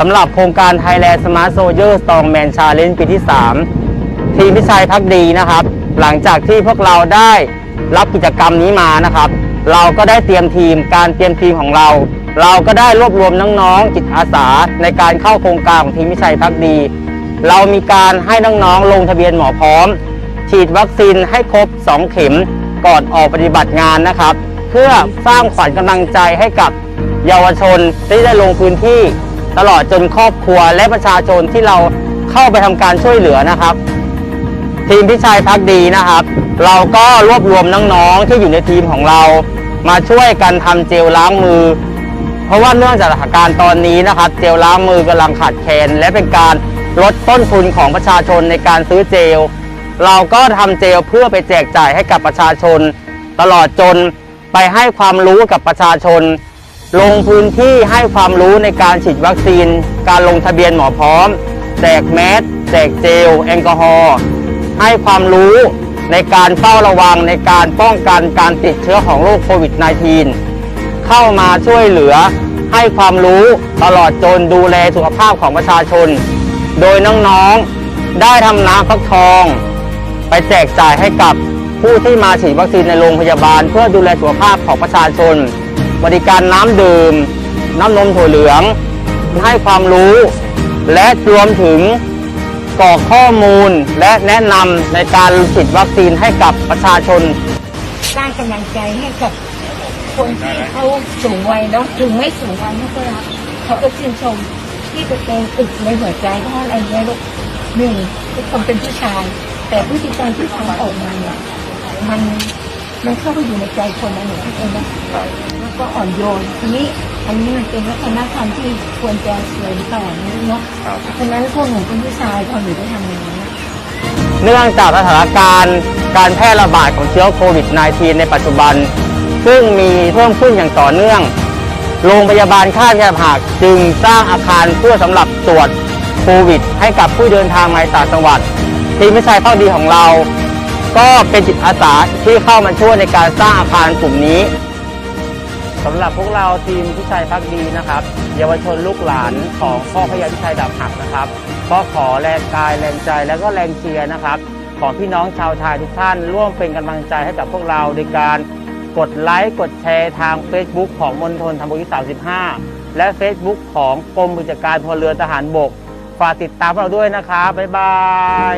สำหรับโครงการ Thailand Smart Soldier Strongman Challenge ปีที่ 3 ทีมพิชัยพักดีนะครับ หลังจากที่พวกเราได้รับกิจกรรมนี้มานะครับ เราก็ได้เตรียมทีมการเตรียมทีมของเรา เราก็ได้รวบรวมน้องๆจิตอาสาในการเข้าโครงการของทีมพิชัยพักดี เรามีการให้น้องๆลงทะเบียนหมอพร้อม ฉีดวัคซีนให้ครบ 2 เข็มก่อนออกปฏิบัติงานนะครับ เพื่อสร้างขวัญกำลังใจให้กับเยาวชนที่ได้ลงพื้นที่ ตลอดจนครอบครัวและประชาชนที่เราเข้าไปทำการช่วยเหลือนะครับ ทีมพิชัยพักดีนะครับ เราก็รวบรวมน้องๆที่อยู่ในทีมของเรา มาช่วยกันทำเจลล้างมือ เพราะว่าเนื่องจากสถานการณ์ตอนนี้นะครับ เจลล้างมือกำลังขาดแคลนและเป็นการลดต้นทุนของประชาชนในการซื้อเจล เราก็ทำเจลเพื่อไปแจกจ่ายให้กับประชาชน ตลอดจนไปให้ความรู้กับประชาชน ลงพื้นที่ให้ความรู้ในการฉีดวัคซีน การลงทะเบียนหมอพร้อม แจกแมสแจกเจล แอลกอฮอล์ให้ความรู้ในการเฝ้าระวังในการป้องกันการติดเชื้อของโรคโควิด -19 เข้ามาช่วยเหลือให้ความรู้ตลอดจนดูแลสุขภาพของประชาชน โดยน้องๆได้ทำน้ำฟักทอง ไปแจกจ่ายให้กับผู้ที่มาฉีดวัคซีนในโรงพยาบาล เพื่อดูแลสุขภาพของประชาชน บริการน้ำดื่ม น้ำนมถั่วเหลือง ให้ความรู้ และรวมถึงกรอกข้อมูลและแนะนำในการฉีดวัคซีนให้กับประชาชน สร้างกำลังใจให้กับคนที่เขาสูงวัยแล้วถึงไม่สูงวัยเขาก็รักเขาก็ชื่นชมที่ตัวเองอึดในหัวใจเพราะอะไรเนี่ยลูกหนึ่งทุกคนเป็นผู้ชาย แต่พฤติกรรมที่ทำออกมาเนี่ยมัน มันเข้าไปอยู่ในใจคนนะหนูคิดเองนะแล้วก็อ่อนโยนทีนี้อันนี้มันเป็นวัฒนธรรมที่ควรจะเสริมต่อนะลูกเนาะเพราะฉะนั้นพวกหนูเป็นผู้ชายพอหนูได้ทำอย่างนี้เนื่องจากสถานการณ์การแพร่ระบาดของเชื้อโควิด -19 ในปัจจุบัน ซึ่งมีเพิ่มขึ้นอย่างต่อเนื่อง โรงพยาบาลค่ายแพทย์หักจึงสร้างอาคารเพื่อสำหรับตรวจโควิด ให้กับผู้เดินทางมาต่างจังหวัด ทีมวิชัยเข้าดีของเรา ก็เป็นจิตอาสาที่เข้ามาช่วยในการสร้างอาคารกลุ่มนี้สำหรับพวกเราทีมพิชัยพักดีนะครับ เยาวชนลูกหลานของพ่อพญาพิชัยดาบหักนะครับก็ขอแรงกายแรงใจและก็แรงเชียร์นะครับ ของพี่น้องชาวไทยทุกท่านร่วมเป็นกำลังใจให้กับพวกเราโดยการกดไลค์กดแชร์ทาง Facebook ของมณฑลทำบุญที่35 และ Facebook ของกรมบุจการพลเรือนทหารบก ฝากติดตามเราด้วยนะครับ บ๊ายบาย